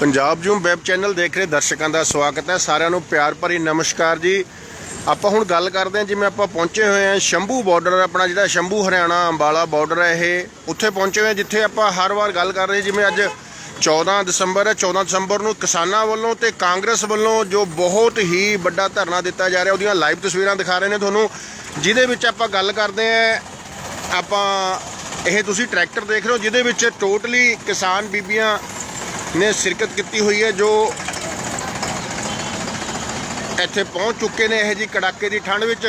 Punjab Zoom web channel ਦੇਖ ਰਹੇ ਦਰਸ਼ਕਾਂ ਦਾ ਸਵਾਗਤ ਹੈ। ਸਾਰਿਆਂ ਨੂੰ ਪਿਆਰ ਭਰੀ ਨਮਸਕਾਰ ਜੀ। ਆਪਾਂ ਹੁਣ ਗੱਲ ਕਰਦੇ ਹਾਂ, ਜਿਵੇਂ ਆਪਾਂ ਪਹੁੰਚੇ ਹੋਏ ਹਾਂ ਸ਼ੰਭੂ ਬਾਰਡਰ ਆਪਣਾ ਜਿਹੜਾ ਸ਼ੰਭੂ, ਹਰਿਆਣਾ, ਅੰਬਾਲਾ ਬਾਰਡਰ ਹੈ ਇਹ। ਉੱਥੇ ਪਹੁੰਚੇ ਹੋਏ ਹਾਂ, ਜਿੱਥੇ ਆਪਾਂ ਹਰ ਵਾਰ ਗੱਲ ਕਰ ਰਹੇ ਜਿਵੇਂ ਅੱਜ 14 ਦਸੰਬਰ ਹੈ। 14 ਦਸੰਬਰ ਨੂੰ ਕਿਸਾਨਾਂ ਵੱਲੋਂ ਤੇ ਕਾਂਗਰਸ ਵੱਲੋਂ ਜੋ ਬਹੁਤ ਹੀ ਵੱਡਾ ਧਰਨਾ ਦਿੱਤਾ ਜਾ ਰਿਹਾ, ਉਹਦੀਆਂ ਲਾਈਵ ਤਸਵੀਰਾਂ ਦਿਖਾ ਰਹੇ ਨੇ ਤੁਹਾਨੂੰ। ਜਿਹਦੇ ਵਿੱਚ ਆਪਾਂ ਗੱਲ ਕਰਦੇ ਹਾਂ, ਆਪਾਂ, ਇਹ ਤੁਸੀਂ ਟਰੈਕਟਰ ਦੇਖ ਰਹੇ ਹੋ, ਜਿਹਦੇ ਵਿੱਚ ਟੋਟਲੀ ਕਿਸਾਨ ਬੀਬੀਆਂ ਨੇ ਸ਼ਿਰਕਤ ਕੀਤੀ ਹੋਈ ਹੈ ਜੋ ਇੱਥੇ ਪਹੁੰਚ ਚੁੱਕੇ ਨੇ ਇਹ ਜੀ ਕੜਾਕੇ ਦੀ ਠੰਡ ਵਿੱਚ।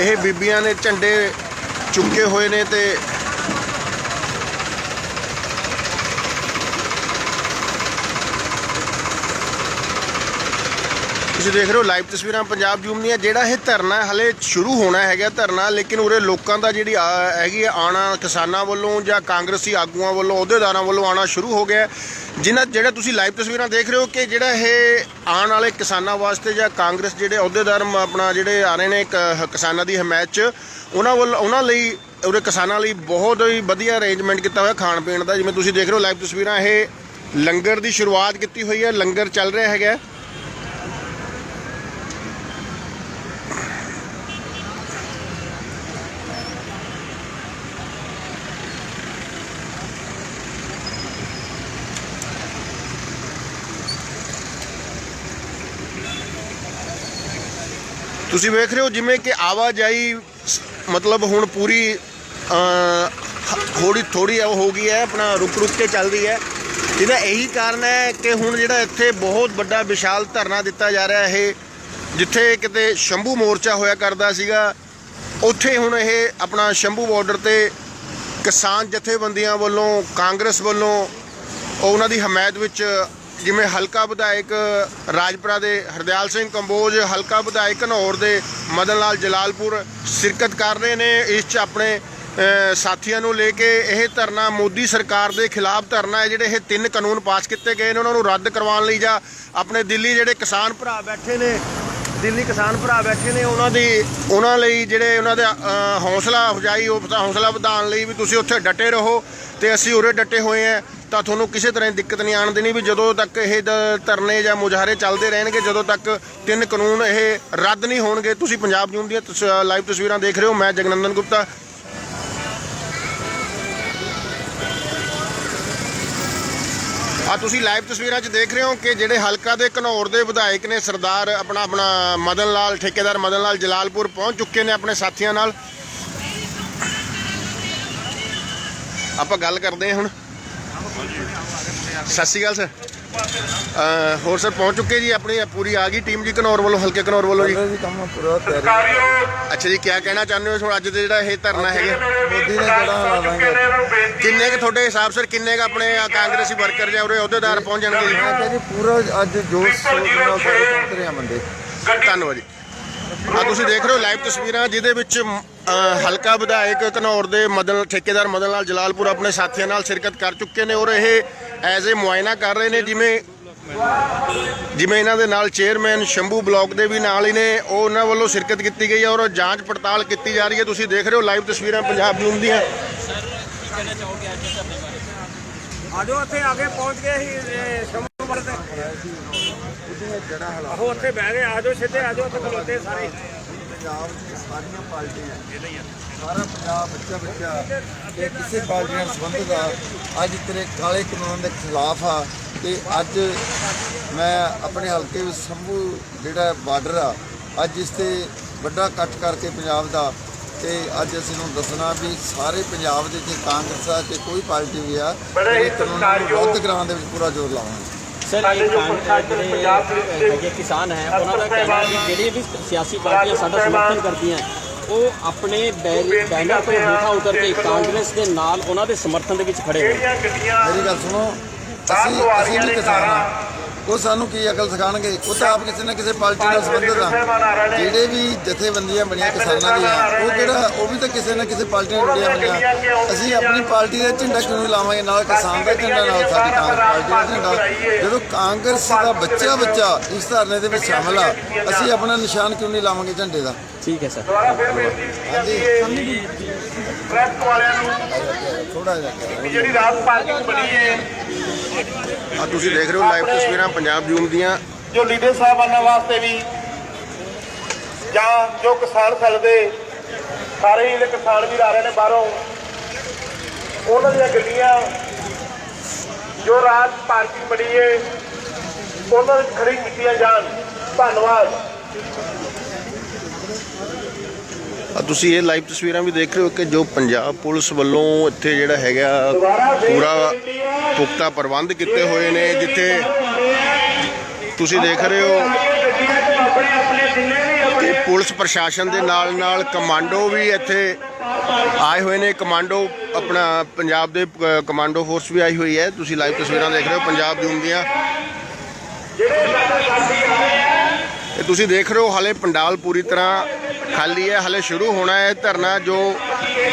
ਇਹ ਬੀਬੀਆਂ ਨੇ ਝੰਡੇ ਚੁੱਕੇ ਹੋਏ ਨੇ ਤੇ ਤੁਸੀਂ ਦੇਖ ਰਹੇ ਹੋ ਲਾਈਵ ਤਸਵੀਰਾਂ ਪੰਜਾਬ ਜੂਮ ਦੀਆਂ। ਜਿਹੜਾ ਇਹ ਧਰਨਾ ਹਲੇ ਸ਼ੁਰੂ ਹੋਣਾ ਹੈਗਾ ਧਰਨਾ, ਲੇਕਿਨ ਉਰੇ ਲੋਕਾਂ ਦਾ ਜਿਹੜੀ ਆ- ਹੈਗੀ ਆ ਆਣਾ ਕਿਸਾਨਾਂ ਵੱਲੋਂ ਜਾਂ ਕਾਂਗਰਸੀ ਆਗੂਆਂ ਵੱਲੋਂ, ਅਹੁਦੇਦਾਰਾਂ ਵੱਲੋਂ ਆਣਾ ਸ਼ੁਰੂ ਹੋ ਗਿਆ ਜਿਨ੍ਹਾਂ ਜਿਹੜਾ ਤੁਸੀਂ ਲਾਈਵ ਤਸਵੀਰਾਂ ਦੇਖ ਰਹੇ ਹੋ ਕਿ ਜਿਹੜਾ ਇਹ ਆਉਣ ਵਾਲੇ ਕਿਸਾਨਾਂ ਵਾਸਤੇ ਜਾਂ ਕਾਂਗਰਸ ਜਿਹੜੇ ਅਹੁਦੇਦਾਰ ਆਪਣਾ ਜਿਹੜੇ ਆ ਰਹੇ ਨੇ ਕ- ਕਿਸਾਨਾਂ ਦੀ ਹਮਾਇਤ 'ਚ, ਉਹਨਾਂ ਵੱਲ ਉਹਨਾਂ ਲਈ ਉਰੇ ਕਿਸਾਨਾਂ ਲਈ ਬਹੁਤ ਹੀ ਵਧੀਆ ਅਰੇਂਜਮੈਂਟ ਕੀਤਾ ਹੋਇਆ ਖਾਣ ਪੀਣ ਦਾ। ਜਿਵੇਂ ਤੁਸੀਂ ਦੇਖ ਰਹੇ ਹੋ ਲਾਈਵ ਤਸਵੀਰਾਂ, ਇਹ ਲੰਗਰ ਦੀ ਸ਼ੁਰੂਆਤ ਕੀਤੀ ਹੋਈ ਹੈ, ਲੰਗਰ ਚੱਲ ਰਿਹਾ ਹੈਗਾ ਤੁਸੀਂ ਵੇਖ ਰਹੇ ਹੋ ਜਿਵੇਂ ਕਿ ਆਵਾਜਾਈ ਸ- ਮਤਲਬ ਹੁਣ ਪੂਰੀ ਅ, ਥੋੜੀ ਥੋੜੀ ਉਹ ਹੋ ਗਈ ਹੈ ਆਪਣਾ ਰੁਕ ਰੁਕ ਕੇ ਚੱਲਦੀ ਹੈ। ਇਹਦਾ ਇਹੀ ਕਾਰਨ ਹੈ ਕਿ ਹੁਣ ਜਿਹੜਾ ਇੱਥੇ ਬਹੁਤ ਵੱਡਾ ਵਿਸ਼ਾਲ ਧਰਨਾ ਦਿੱਤਾ ਜਾ ਰਿਹਾ ਇਹ ਜਿੱਥੇ ਕਿਤੇ ਸ਼ੰਭੂ ਮੋਰਚਾ ਹੋਇਆ ਕਰਦਾ ਸੀਗਾ ਉੱਥੇ ਹੁਣ ਇਹ ਆਪਣਾ ਸ਼ੰਭੂ ਬਾਰਡਰ ਤੇ ਕਿਸਾਨ ਜਥੇਬੰਦੀਆਂ ਵੱਲੋਂ ਕਾਂਗਰਸ ਵੱਲੋਂ ਉਹਨਾਂ ਦੀ ਹਮਾਇਤ ਵਿੱਚ ਜਿਵੇਂ ਹਲਕਾ ਵਿਧਾਇਕ ਰਾਜਪੁਰਾ ਦੇ ਹਰਦਿਆਲ ਸਿੰਘ ਕੰਬੋਜ ਹਲਕਾ ਵਿਧਾਇਕ ਘਨੌਰ ਦੇ ਮਦਨ ਲਾਲ ਜਲਾਲਪੁਰ ਸ਼ਿਰਕਤ ਕਰ ਰਹੇ ਨੇ। ਇਸ 'ਚ ਆਪਣੇ ਸਾਥੀਆਂ ਨੂੰ ਲੈ ਕੇ ਇਹ ਧਰਨਾ ਮੋਦੀ ਸਰਕਾਰ ਦੇ ਖਿਲਾਫ ਧਰਨਾ ਹੈ ਜਿਹੜੇ ਇਹ ਤਿੰਨ ਕਾਨੂੰਨ ਪਾਸ ਕੀਤੇ ਗਏ ਨੇ। ਉਹਨਾਂ ਨੂੰ ਰੱਦ ਕਰਵਾਉਣ ਲਈ ਜਾਂ ਆਪਣੇ ਦਿੱਲੀ ਜਿਹੜੇ ਕਿਸਾਨ ਭਰਾ ਬੈਠੇ ਨੇ ਦਿੱਲੀ ਕਿਸਾਨ ਭਰਾ ਬੈਠੇ ਨੇ ਉਹਨਾਂ ਦੀ ਉਹਨਾਂ ਲਈ ਜਿਹੜੇ ਉਹਨਾਂ ਦੇ ਅ, ਹੌਸਲਾ ਅਫਜਾਈ ਉਹ ਹੌਸਲਾ ਵਧਾਉਣ ਲਈ ਵੀ ਤੁਸੀਂ ਉੱਥੇ ਡਟੇ ਰਹੋ ਤੇ ਅਸੀਂ ਉਰੇ ਡਟੇ ਹੋਏ ਆ ਤਾਂ ਤੁਹਾਨੂੰ ਕਿਸੇ ਤਰ੍ਹਾਂ ਦੀ ਦਿੱਕਤ ਨਹੀਂ ਆਣ ਦੇਣੀ ਵੀ ਜਦੋਂ ਤੱਕ ਇਹ ਧਰਨੇ ਜਾਂ ਮੁਜ਼ਾਹਰੇ ਚੱਲਦੇ ਰਹਿਣਗੇ, ਜਦੋਂ ਤੱਕ ਤਿੰਨ ਕਾਨੂੰਨ ਇਹ ਰੱਦ ਨਹੀਂ ਹੋਣਗੇ। ਤੁਸੀਂ ਪੰਜਾਬ ਜੂਨ ਦੀਆਂ ਲਾਈਵ ਤਸਵੀਰਾਂ ਦੇਖ ਰਹੇ ਹੋ, ਮੈਂ ਜਗਨੰਦਨ ਗੁਪਤਾ। ਆ ਤੁਸੀਂ ਲਾਈਵ ਤਸਵੀਰਾਂ 'ਚ ਦੇਖ ਰਹੇ ਹੋ ਕਿ ਜਿਹੜੇ ਹਲਕਾ ਦੇ ਘਨੌਰ ਦੇ ਵਿਧਾਇਕ ਨੇ ਸਰਦਾਰ ਆਪਣਾ ਆਪਣਾ ਮਦਨ ਲਾਲ, ਠੇਕੇਦਾਰ ਮਦਨ ਲਾਲ ਜਲਾਲਪੁਰ ਪਹੁੰਚ ਚੁੱਕੇ ਨੇ ਆਪਣੇ ਸਾਥੀਆਂ ਨਾਲ। ਆਪਾਂ ਗੱਲ ਕਰਦੇ ਹਾਂ ਹੁਣ। ਸਤਿ ਸ਼੍ਰੀ ਅਕਾਲ ਸਰ। ਅਹ ਹੋਰ ਸਰ ਪਹੁੰਚ ਚੁੱਕੇ ਜੀ ਆਪਣੀ ਪੂਰੀ ਆ ਗਈ ਟੀਮ ਜੀ ਘਨੌਰ ਵੱਲੋਂ ਹਲਕੇ ਘਨੌਰ ਵੱਲੋਂ ਜੀ? ਜੀ ਕੰਮ ਪੂਰਾ ਤਿਆਰੀ ਅੱਛਾ ਜੀ ਕੀ ਕਹਿਣਾ ਚਾਹੁੰਦੇ ਹੋ ਹੁਣ ਅੱਜ ਦੇ ਜਿਹੜਾ ਇਹ ਧਰਨਾ ਹੈਗਾ? ਮੋਦੀ ਨੇ ਜਿਹੜਾ ਲਾਵਾਂਗੇ ਕਿੰਨੇ ਕੁ ਤੁਹਾਡੇ ਹਿਸਾਬ ਸਰ ਕਿੰਨੇ ਕੁ ਆਪਣੇ ਆ ਕਾਂਗਰਸੀ ਵਰਕਰ ਜਾਂ ਉਰੇ ਅਹੁਦੇਦਾਰ ਪਹੁੰਚ ਜਾਣਗੇ ਜੀ? ਮੈਂ ਕਿਹਾ ਜੀ ਪੂਰਾ ਅੱਜ ਜੋਸ਼ ਨਾਲ ਸਾਰੇ ਬੰਦੇ। ਧੰਨਵਾਦ ਜੀ। ਆ ਤੁਸੀਂ ਦੇਖ ਰਹੇ ਹੋ ਲਾਈਵ ਤਸਵੀਰਾਂ, ਜਿਹਦੇ ਵਿੱਚ ਹਲਕਾ ਵਿਧਾਇਕ ਘਨੌਰ ਦੇ ਮਦਨ, ਠੇਕੇਦਾਰ ਮਦਨ ਲਾਲ ਜਲਾਲਪੁਰ ਆਪਣੇ ਸਾਥੀਆਂ ਨਾਲ ਸ਼ਿਰਕਤ ਕਰ ਚੁੱਕੇ ਨੇ ਔਰ ਇਹ ਐਜ਼ ਏ ਮੁਆਇਨਾ ਕਰ ਰਹੇ ਨੇ, ਜਿਵੇਂ ਜਿਵੇਂ ਇਹਨਾਂ ਦੇ ਨਾਲ ਚੇਅਰਮੈਨ ਸ਼ੰਭੂ ਬਲਾਕ ਦੇ ਵੀ ਨਾਲ ਹੀ ਨੇ, ਉਹ ਉਹਨਾਂ ਵੱਲੋਂ ਸ਼ਿਰਕਤ ਕੀਤੀ ਗਈ ਹੈ ਔਰ ਜਾਂਚ ਪੜਤਾਲ ਕੀਤੀ ਜਾ ਰਹੀ ਹੈ। ਤੁਸੀਂ ਦੇਖ ਰਹੇ ਹੋ ਲਾਈਵ ਤਸਵੀਰਾਂ ਪੰਜਾਬ ਨਿਊਜ਼ ਦੀਆਂ। ਆਜੋ, ਉੱਥੇ ਆ ਪਹੁੰਚ ਗਏ ਸੀ ਸ਼ੰਭੂ ਵੱਲ ਤੇ ਆਹੋ ਉੱਥੇ ਬਹਿ ਗਏ ਆਜੋ ਸਿੱਧੇ ਆਜੋ ਉੱਥੇ ਖਲੋਤੇ ਸਾਰੇ। ਪੰਜਾਬ ਦੀਆਂ ਸਾਰੀਆਂ ਪਾਰਟੀਆਂ ਸਾਰਾ ਪੰਜਾਬ ਬੱਚਾ ਬੱਚਾ ਤੇ ਕਿਸੇ ਪਾਰਟੀ ਨਾਲ ਸੰਬੰਧਿਤ ਆ ਅੱਜ ਤੇਰੇ ਕਾਲੇ ਕਾਨੂੰਨ ਦੇ ਖਿਲਾਫ ਆ। ਤੇ ਅੱਜ ਮੈਂ ਆਪਣੇ ਹਲਕੇ ਵਿੱਚ ਸੰਭੂ ਜਿਹੜਾ ਬਾਰਡਰ ਆ ਅੱਜ ਇਸ ਤੇ ਵੱਡਾ ਇਕੱਠ ਕਰਕੇ ਪੰਜਾਬ ਦਾ। ਤੇ ਅੱਜ ਅਸੀਂ ਨੂੰ ਦੱਸਣਾ ਵੀ ਸਾਰੇ ਪੰਜਾਬ ਦੇ ਜੇ ਕਾਂਗਰਸ ਆ ਤੇ ਕੋਈ ਪਾਰਟੀ ਵੀ ਆ ਕਾਨੂੰਨਾਂ ਨੂੰ ਰੱਦ ਕਰਾਉਣ ਦੇ ਵਿੱਚ ਪੂਰਾ ਜ਼ੋਰ ਲਾਵਾਂਗੇ। ਸਰ ਇਹ ਕਾਂਗਰਸ ਜਿਹੜੇ ਹੈਗੇ ਕਿਸਾਨ ਹੈ ਉਹਨਾਂ ਦਾ ਕਹਿਣਾ ਹੈ ਕਿ ਜਿਹੜੀਆਂ ਵੀ ਸਿਆਸੀ ਪਾਰਟੀਆਂ ਸਾਡਾ ਸਮਰਥਨ ਕਰਦੀਆਂ ਉਹ ਆਪਣੇ ਬੈਨਰ ਤੋਂ ਹੇਠਾਂ ਉਤਰ ਕੇ ਕਾਂਗਰਸ ਦੇ ਨਾਲ ਉਹਨਾਂ ਦੇ ਸਮਰਥਨ ਦੇ ਵਿੱਚ ਖੜੇ ਹੋਣ ਮੇਰੀ ਗੱਲ ਸੁਣੋ ਅਸੀਂ ਅਸੀਂ ਵੀ ਕਿਸਾਨ ਆ ਉਹ ਸਾਨੂੰ ਕੀ ਅਕਲ ਸਿਖਾਣਗੇ ਉਹ ਤਾਂ ਆਪ ਕਿਸੇ ਨਾ ਕਿਸੇ ਪਾਰਟੀ ਨਾਲ ਸੰਬੰਧਿਤ ਆ। ਜਿਹੜੇ ਵੀ ਜਥੇਬੰਦੀਆਂ ਬਣੀਆਂ ਕਿਸਾਨਾਂ ਦੀਆਂ, ਉਹ ਕਿਹੜਾ, ਉਹ ਵੀ ਤਾਂ ਕਿਸੇ ਨਾ ਕਿਸੇ ਪਾਰਟੀ ਨਾਲ ਜੁੜੀਆਂ ਹੋਈਆਂ। ਅਸੀਂ ਆਪਣੀ ਪਾਰਟੀ ਦਾ ਝੰਡਾ ਕਿਉਂ ਨਹੀਂ ਲਾਵਾਂਗੇ? ਨਾਲ ਕਿਸਾਨ ਦਾ ਝੰਡਾ, ਨਾਲ ਸਾਡੀ ਕਾਂਗਰਸ ਪਾਰਟੀ ਦਾ ਝੰਡਾ। ਜਦੋਂ ਕਾਂਗਰਸ ਦਾ ਬੱਚਾ ਬੱਚਾ ਇਸ ਧਰਨੇ ਦੇ ਵਿੱਚ ਸ਼ਾਮਲ ਆ, ਅਸੀਂ ਆਪਣਾ ਨਿਸ਼ਾਨ ਕਿਉਂ ਨਹੀਂ ਲਾਵਾਂਗੇ ਝੰਡੇ ਦਾ? ਠੀਕ ਹੈ ਸਰ। ਦੁਬਾਰਾ ਫਿਰ ਬੇਨਤੀ ਹਾਂਜੀ। ਪ੍ਰੈਸ ਵਾਲਿਆਂ ਨੂੰ ਥੋੜਾ ਜਿਹਾ ਵੀ ਜਿਹੜੀ ਰਾਤ ਪਾਰਕਿੰਗ ਬਣੀ ਹੈ ਆ ਤੁਸੀਂ ਦੇਖ ਰਹੇ ਹੋ ਲਾਈਵ ਤਸਵੀਰਾਂ ਪੰਜਾਬ ਜੂਮ ਦੀਆਂ। ਜੋ ਲੀਡਰ ਸਾਹਿਬਾਨਾਂ ਵਾਸਤੇ ਵੀ ਜਾਂ ਜੋ ਕਿਸਾਨ ਸੈੱਲ ਦੇ ਸਾਰੇ ਹੀ ਜਿਹੜੇ ਕਿਸਾਨ ਵੀਰ ਆ ਰਹੇ ਨੇ ਬਾਹਰੋਂ ਉਹਨਾਂ ਦੀਆਂ ਗੱਡੀਆਂ ਜੋ ਰਾਤ ਪਾਰਕਿੰਗ ਬਣੀ ਹੈ ਉਹਨਾਂ ਵਿੱਚ ਖੜੀ ਕੀਤੀਆਂ ਜਾਣ। ਧੰਨਵਾਦ। ਆ ਤੁਸੀਂ ਇਹ ਲਾਈਵ ਤਸਵੀਰਾਂ ਵੀ ਦੇਖ ਰਹੇ ਹੋ ਕਿ ਜੋ ਪੰਜਾਬ ਪੁਲਿਸ ਵੱਲੋਂ ਇੱਥੇ ਜਿਹੜਾ ਹੈਗਾ ਪੂਰਾ ਪੁਖਤਾ ਪ੍ਰਬੰਧ ਕੀਤੇ ਹੋਏ ਨੇ ਜਿੱਥੇ ਤੁਸੀਂ ਦੇਖ ਰਹੇ ਹੋ ਕਿ ਪੁਲਿਸ ਪ੍ਰਸ਼ਾਸਨ ਦੇ ਨਾਲ ਨਾਲ ਕਮਾਂਡੋ ਵੀ ਇੱਥੇ ਆਏ ਹੋਏ ਨੇ। ਕਮਾਂਡੋ ਆਪਣਾ ਪੰਜਾਬ ਦੇ ਅ, ਕਮਾਂਡੋ ਫੋਰਸ ਵੀ ਆਈ ਹੋਈ ਹੈ। ਤੁਸੀਂ ਲਾਈਵ ਤਸਵੀਰਾਂ ਦੇਖ ਰਹੇ ਹੋ ਪੰਜਾਬ ਜੂਨ ਦੀਆਂ ਇਹ ਤੁਸੀਂ ਦੇਖ ਰਹੇ ਹੋ ਹਾਲੇ ਪੰਡਾਲ ਪੂਰੀ ਤਰ੍ਹਾਂ ਖਾਲੀ ਹੈ, ਹਾਲੇ ਸ਼ੁਰੂ ਹੋਣਾ ਹੈ ਧਰਨਾ ਜੋ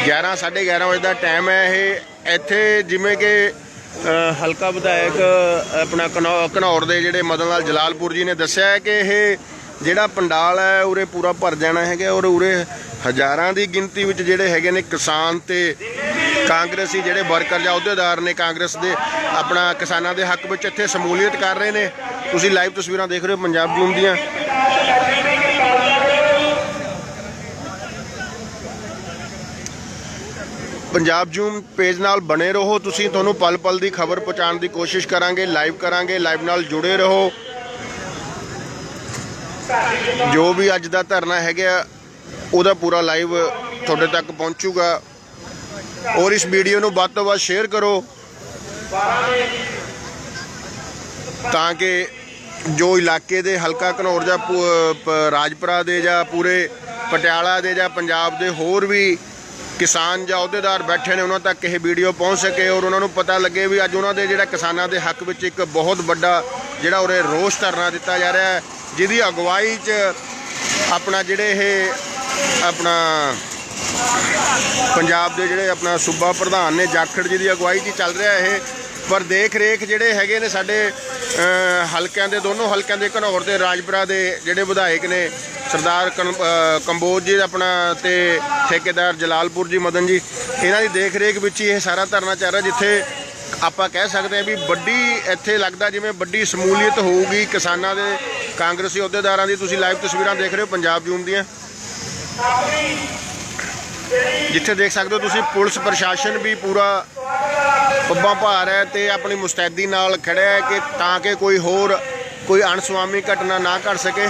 11 11:30 ਵਜੇ ਦਾ ਟਾਈਮ ਹੈ ਇਹ। ਇੱਥੇ ਜਿਵੇਂ ਕਿ ਹਲਕਾ ਵਿਧਾਇਕ, ਆਪਣਾ ਘਨੌ- ਘਨੌਰ ਦੇ ਜਿਹੜੇ ਮਦਨ ਲਾਲ ਜਲਾਲਪੁਰ ਜੀ ਨੇ ਦੱਸਿਆ ਹੈ ਕਿ ਇਹ ਜਿਹੜਾ ਪੰਡਾਲ ਹੈ, ਉਰੇ ਪੂਰਾ ਭਰ ਜਾਣਾ ਹੈਗਾ ਔਰ ਉਰੇ ਹਜ਼ਾਰਾਂ ਦੀ ਗਿਣਤੀ ਵਿੱਚ ਜਿਹੜੇ ਹੈਗੇ ਨੇ ਕਿਸਾਨ ਤੇ ਕਾਂਗਰਸੀ ਜਿਹੜੇ ਵਰਕਰ ਜਾਂ ਅਹੁਦੇਦਾਰ ਨੇ ਕਾਂਗਰਸ ਦੇ, ਆਪਣਾ ਕਿਸਾਨਾਂ ਦੇ ਹੱਕ ਵਿੱਚ ਇੱਥੇ ਸ਼ਮੂਲੀਅਤ ਕਰ ਰਹੇ ਨੇ। ਤੁਸੀਂ ਲਾਈਵ ਤਸਵੀਰਾਂ ਦੇਖ ਰਹੇ ਹੋ ਪੰਜਾਬ ਜੂਮ ਦੀਆਂ। ਪੰਜਾਬ ਜੂਮ ਪੇਜ ਨਾਲ ਬਣੇ ਰਹੋ। ਤੁਸੀਂ ਤੁਹਾਨੂੰ ਪਲ ਪਲ ਦੀ ਖਬਰ ਪਹੁੰਚਾਉਣ ਦੀ ਕੋਸ਼ਿਸ਼ ਕਰਾਂਗੇ, ਲਾਈਵ ਕਰਾਂਗੇ, ਲਾਈਵ ਨਾਲ ਜੁੜੇ ਰਹੋ। ਜੋ ਵੀ ਅੱਜ ਦਾ ਧਰਨਾ ਹੈਗਾ, ਉਹਦਾ ਪੂਰਾ ਲਾਈਵ ਤੁਹਾਡੇ ਤੱਕ ਪਹੁੰਚੂਗਾ। ਔਰ ਇਸ ਵੀਡੀਓ ਨੂੰ ਵੱਧ ਤੋਂ ਵੱਧ ਸ਼ੇਅਰ ਕਰੋ। ਤਾਂ ਕਿ ਜੋ ਇਲਾਕੇ ਦੇ ਹਲਕਾ ਘਨੌਰ ਜਾਂ ਪੂ- ਪ- ਰਾਜਪੁਰਾ ਦੇ ਜਾਂ ਪੂਰੇ ਪਟਿਆਲਾ ਦੇ ਜਾਂ ਪੰਜਾਬ ਦੇ ਹੋਰ ਵੀ ਕਿਸਾਨ ਜਾਂ ਅਹੁਦੇਦਾਰ ਬੈਠੇ ਨੇ, ਉਹਨਾਂ ਤੱਕ ਇਹ ਵੀਡੀਓ ਪਹੁੰਚ ਸਕੇ ਔਰ ਉਹਨਾਂ ਨੂੰ ਪਤਾ ਲੱਗੇ ਵੀ ਅੱਜ ਉਹਨਾਂ ਦੇ ਜਿਹੜਾ ਕਿਸਾਨਾਂ ਦੇ ਹੱਕ ਵਿੱਚ ਇੱਕ ਬਹੁਤ ਵੱਡਾ ਜਿਹੜਾ ਉਰੇ ਰੋਸ ਧਰਨਾ ਦਿੱਤਾ ਜਾ ਰਿਹਾ ਹੈ, ਜਿਹਦੀ ਅਗਵਾਈ 'ਚ ਆਪਣਾ ਜਿਹੜੇ ਇਹ ਆਪਣਾ ਪੰਜਾਬ ਦੇ ਜਿਹੜੇ ਆਪਣਾ ਸੂਬਾ ਪ੍ਰਧਾਨ ਨੇ ਜਾਖੜ ਜੀ ਦੀ ਅਗਵਾਈ 'ਚ ਚੱਲ ਰਿਹਾ ਇਹ, ਪਰ ਦੇਖ ਰੇਖ ਜਿਹੜੇ ਹੈਗੇ ਨੇ ਸਾਡੇ ਹਲਕਿਆਂ ਦੇ, ਦੋਨੋਂ ਹਲਕਿਆਂ ਦੇ ਘਨੌਰ ਤੇ ਰਾਜਪੁਰਾ ਦੇ ਜਿਹੜੇ ਵਿਧਾਇਕ ਨੇ ਸਰਦਾਰ ਕੰਬੋਜ ਜੀ ਆਪਣਾ ਤੇ ਠੇਕੇਦਾਰ ਜਲਾਲਪੁਰ ਜੀ, ਮਦਨ ਜੀ, ਇਹਨਾਂ ਦੀ ਦੇਖ ਰੇਖ ਵਿੱਚ ਹੀ ਇਹ ਸਾਰਾ ਧਰਨਾ ਚੱਲ ਰਿਹਾ ਜਿੱਥੇ ਆਪਾਂ ਕਹਿ ਸਕਦੇ ਹਾਂ ਵੀ ਵੱਡੀ ਇੱਥੇ ਲੱਗਦਾ ਜਿਵੇਂ ਵੱਡੀ ਸਮੂਲੀਅਤ ਹੋਊਗੀ ਕਿਸਾਨਾਂ ਦੇ, ਕਾਂਗਰਸੀ ਅਹੁਦੇਦਾਰਾਂ ਦੀ। ਤੁਸੀਂ ਲਾਈਵ ਤਸਵੀਰਾਂ ਦੇਖ ਰਹੇ ਹੋ ਪੰਜਾਬ ਜੂਮ ਦੀਆਂ। ਜਿੱਥੇ ਦੇਖ ਸਕਦੇ ਹੋ ਤੁਸੀਂ ਪੁਲਿਸ ਪ੍ਰਸ਼ਾਸਨ ਵੀ ਪੂਰਾ ਪੱਬਾਂ ਭਾਰ ਹੈ ਤੇ ਆਪਣੀ ਮੁਸਤੈਦੀ ਨਾਲ ਖੜਿਆ ਹੈ ਕਿ ਤਾਂ ਕਿ ਕੋਈ ਹੋਰ ਕੋਈ ਅਣਸੁਆਮੀ ਘਟਨਾ ਨਾ ਘਟ ਸਕੇ।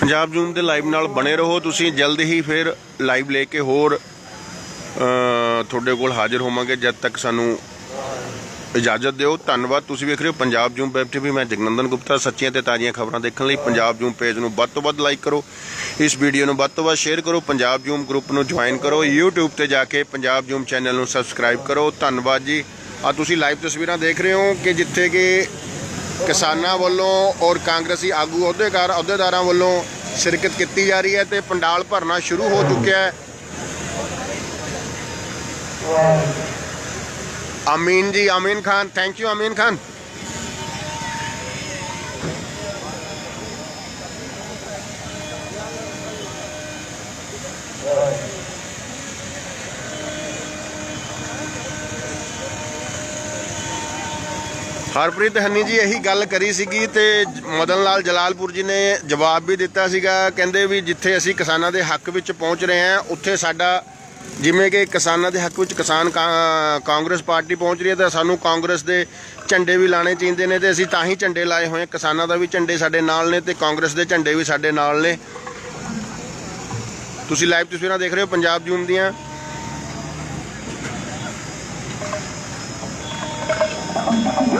ਪੰਜਾਬ ਜੂਮ ਦੇ ਲਾਈਵ ਨਾਲ ਬਣੇ ਰਹੋ, ਤੁਸੀਂ ਜਲਦ ਹੀ ਫਿਰ ਲਾਈਵ ਲੈ ਕੇ ਹੋਰ ਤੁਹਾਡੇ ਕੋਲ ਹਾਜ਼ਰ ਹੋਵਾਂਗੇ, ਜਦ ਤੱਕ ਸਾਨੂੰ ਇਜਾਜ਼ਤ ਦਿਓ। ਧੰਨਵਾਦ, ਤੁਸੀਂ ਵੇਖ ਰਹੇ ਹੋ ਪੰਜਾਬ ਜੂਮ ਵੈਬ ਟੀਵੀ। ਮੈਂ ਜਗਨੰਦਨ ਗੁਪਤਾ, ਸੱਚੀਆਂ ਤੇ ਤਾਜ਼ੀਆਂ ਖਬਰਾਂ ਦੇਖਣ ਲਈ ਪੰਜਾਬ ਜੂਮ ਪੇਜ ਨੂੰ ਵੱਧ ਤੋਂ ਵੱਧ ਲਾਈਕ ਕਰੋ। ਇਸ ਵੀਡੀਓ ਨੂੰ ਵੱਧ ਤੋਂ ਵੱਧ ਸ਼ੇਅਰ ਕਰੋ। ਪੰਜਾਬ ਜੂਮ ਗਰੁੱਪ ਨੂੰ ਜੁਆਇਨ ਕਰੋ। YouTube ਤੇ ਜਾ ਕੇ ਪੰਜਾਬ ਜੂਮ ਚੈਨਲ ਨੂੰ ਸਬਸਕ੍ਰਾਈਬ ਕਰੋ। ਧੰਨਵਾਦ ਜੀ। ਆ ਤੁਸੀਂ ਲਾਈਵ ਤਸਵੀਰਾਂ ਦੇਖ ਰਹੇ ਹੋ ਕਿ ਜਿੱਥੇ ਕਿ ਕਿਸਾਨਾਂ ਵੱਲੋਂ ਔਰ ਕਾਂਗਰਸੀ ਆਗੂ ਅਹੁਦੇਦਾਰ ਅਹੁਦੇਦਾਰਾਂ ਵੱਲੋਂ ਸ਼ਿਰਕਤ ਕੀਤੀ ਜਾ ਰਹੀ ਹੈ ਤੇ ਪੰਡਾਲ ਭਰਨਾ ਸ਼ੁਰੂ ਹੋ ਚੁੱਕਿਆ ਹੈ। Amin ji, Amin Khan thank you Amin Khan. Harpreet Honey ji, ਇਹੀ ਗੱਲ ਕਰੀ ਸੀਗੀ ਤੇ ਮਦਨ ਲਾਲ ਜਲਾਲਪੁਰ ਜੀ ਨੇ ਜਵਾਬ ਵੀ ਦਿੱਤਾ ਸੀਗਾ, ਕਹਿੰਦੇ ਵੀ ਜਿੱਥੇ ਅਸੀਂ ਕਿਸਾਨਾਂ ਦੇ ਹੱਕ ਵਿੱਚ ਪਹੁੰਚ ਰਹੇ ਹਾਂ, ਉੱਥੇ ਸਾਡਾ ਜਿਵੇਂ ਕਿ ਕਿਸਾਨਾਂ ਦੇ ਹੱਕ ਵਿੱਚ ਕਿਸਾਨ ਕਾ- ਕਾਂਗਰਸ ਪਾਰਟੀ ਪਹੁੰਚ ਰਹੀ ਹੈ ਤਾਂ ਸਾਨੂੰ ਕਾਂਗਰਸ ਦੇ ਝੰਡੇ ਵੀ ਲਾਣੇ ਚਾਹੀਦੇ ਨੇ ਤੇ ਅਸੀਂ ਤਾਂ ਹੀ ਝੰਡੇ ਲਾਏ ਹੋਏ ਕਿਸਾਨਾਂ ਦਾ ਵੀ ਝੰਡੇ ਸਾਡੇ ਨਾਲ ਨੇ ਤੇ ਕਾਂਗਰਸ ਦੇ ਝੰਡੇ ਵੀ ਸਾਡੇ ਨਾਲ ਨੇ। ਤੁਸੀਂ ਲਾਈਵ ਤਸਵੀਰਾਂ ਦੇਖ ਰਹੇ ਹੋ ਪੰਜਾਬ ਜੂਮ ਦੀਆਂ।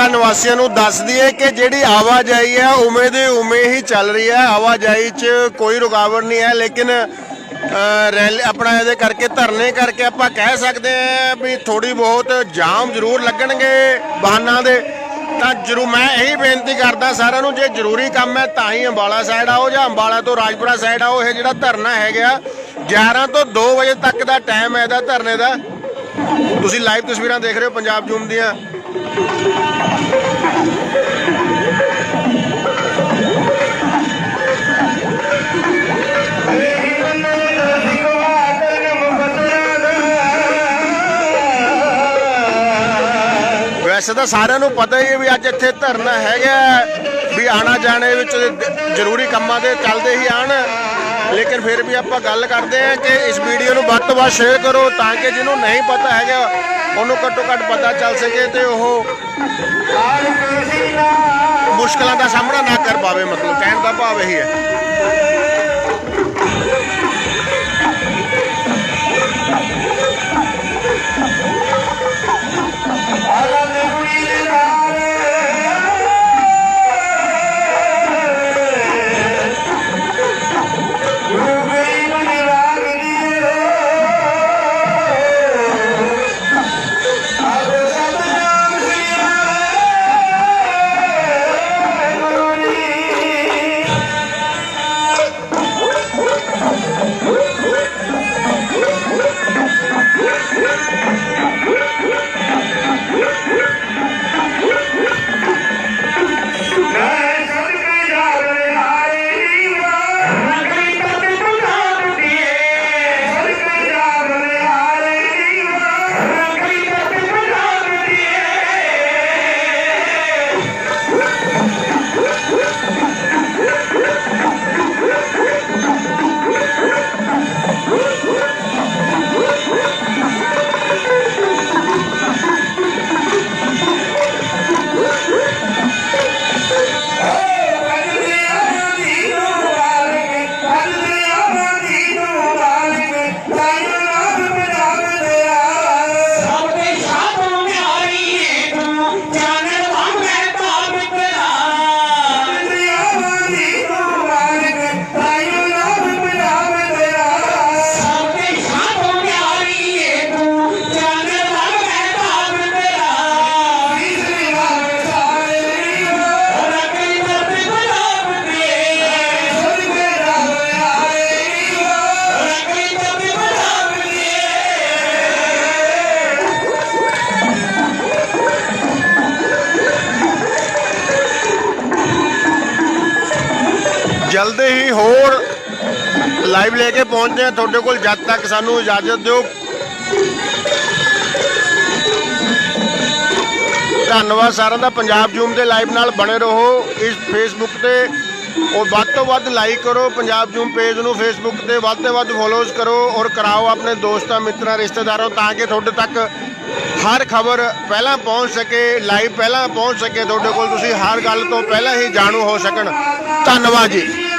ਇਲਾਕਾ ਨਿਵਾਸੀਆਂ ਨੂੰ ਦੱਸ ਦਈਏ ਕਿ ਜਿਹੜੀ ਆਵਾਜਾਈ ਹੈ, ਉਵੇਂ ਦੇ ਉਵੇਂ ਹੀ ਚੱਲ ਰਹੀ ਹੈ। ਆਵਾਜਾਈ 'ਚ ਕੋਈ ਰੁਕਾਵਟ ਨਹੀਂ ਹੈ, ਲੇਕਿਨ ਰੈਲੀ ਆਪਣਾ ਇਹਦੇ ਕਰਕੇ ਧਰਨੇ ਕਰਕੇ ਆਪਾਂ ਕਹਿ ਸਕਦੇ ਹਾਂ ਵੀ ਥੋੜੀ ਬਹੁਤ ਜਾਮ ਜ਼ਰੂਰ ਲੱਗਣਗੇ ਵਾਹਨਾਂ ਦੇ। ਤਾਂ ਜਰੂਰ ਮੈਂ ਇਹੀ ਬੇਨਤੀ ਕਰਦਾ ਸਾਰਿਆਂ ਨੂੰ, ਜੇ ਜ਼ਰੂਰੀ ਕੰਮ ਹੈ ਤਾਂ ਹੀ ਅੰਬਾਲਾ ਸਾਈਡ ਆਓ ਜਾਂ ਅੰਬਾਲਾ ਤੋਂ ਰਾਜਪੁਰਾ ਸਾਈਡ ਆਓ, ਇਹ ਜਿਹੜਾ ਧਰਨਾ ਹੈਗਾ 11 ਤੋਂ 2 ਵਜੇ ਤੱਕ ਦਾ ਟਾਈਮ ਹੈ ਇਹਦਾ ਧਰਨੇ ਦਾ। ਤੁਸੀਂ ਲਾਈਵ ਤਸਵੀਰਾਂ ਦੇਖ ਰਹੇ ਹੋ ਪੰਜਾਬ ਜੂਮ ਦੀਆਂ। ਵੈਸੇ ਤਾਂ ਸਾਰਿਆਂ ਨੂੰ ਪਤਾ ਹੀ ਹੈ ਵੀ ਅੱਜ ਇੱਥੇ ਧਰਨਾ ਹੈਗਾ ਵੀ ਆਣਾ ਜਾਣੇ ਵਿੱਚ ਜ਼ਰੂਰੀ ਕੰਮਾਂ ਦੇ ਚੱਲਦੇ ਹੀ ਆਣ। ਲੇਕਿਨ ਫਿਰ ਵੀ ਆਪਾਂ ਗੱਲ ਕਰਦੇ ਹਾਂ ਕਿ ਇਸ ਵੀਡੀਓ ਨੂੰ ਵੱਧ ਤੋਂ ਵੱਧ ਸ਼ੇਅਰ ਕਰੋ ਤਾਂ ਕਿ ਜਿਹਨੂੰ ਨਹੀਂ ਪਤਾ ਹੈਗਾ ਉਹਨੂੰ ਘੱਟੋ ਘੱਟ ਪਤਾ ਚੱਲ ਸਕੇ ਤੇ ਉਹ ਮੁਸ਼ਕਲਾਂ ਦਾ ਸਾਹਮਣਾ ਨਾ ਕਰ ਪਾਵੇ, ਮਤਲਬ ਕਹਿਣ ਦਾ ਭਾਵ ਇਹੀ ਹੈ। ਪਹੁੰਚਦੇ ਹਾਂ, ਤੁਹਾਡੇ ਕੋਲ ਜਦ ਤੱਕ ਸਾਨੂੰ ਇਜਾਜ਼ਤ ਦਿਓ। ਧੰਨਵਾਦ ਸਾਰਿਆਂ ਦਾ, ਪੰਜਾਬ ਜੂਮ ਦੇ ਲਾਈਵ ਨਾਲ ਬਣੇ ਰਹੋ। ਇਸ ਫੇਸਬੁੱਕ ਤੇ ਔਰ ਵੱਧ ਤੋਂ ਵੱਧ ਲਾਈਕ ਕਰੋ, ਪੰਜਾਬ ਜੂਮ ਪੇਜ ਨੂੰ ਫੇਸਬੁੱਕ ਤੇ ਵੱਧ ਤੋਂ ਵੱਧ ਫੋਲੋਜ਼ ਕਰੋ ਔਰ ਕਰਾਓ ਆਪਣੇ ਦੋਸਤਾਂ, ਮਿੱਤਰਾਂ, ਰਿਸ਼ਤੇਦਾਰਾਂ ਤਾਂ ਕਿ ਤੁਹਾਡੇ ਤੱਕ ਹਰ ਖਬਰ ਪਹਿਲਾਂ ਪਹੁੰਚ ਸਕੇ ਲਾਈਵ ਪਹਿਲਾਂ ਪਹੁੰਚ ਸਕੇ। ਤੁਹਾਡੇ ਕੋਲ ਤੁਸੀਂ ਹਰ ਗੱਲ ਤੋਂ ਪਹਿਲਾਂ ਹੀ ਜਾਣੂ ਹੋ ਸਕਣ। ਧੰਨਵਾਦ ਜੀ।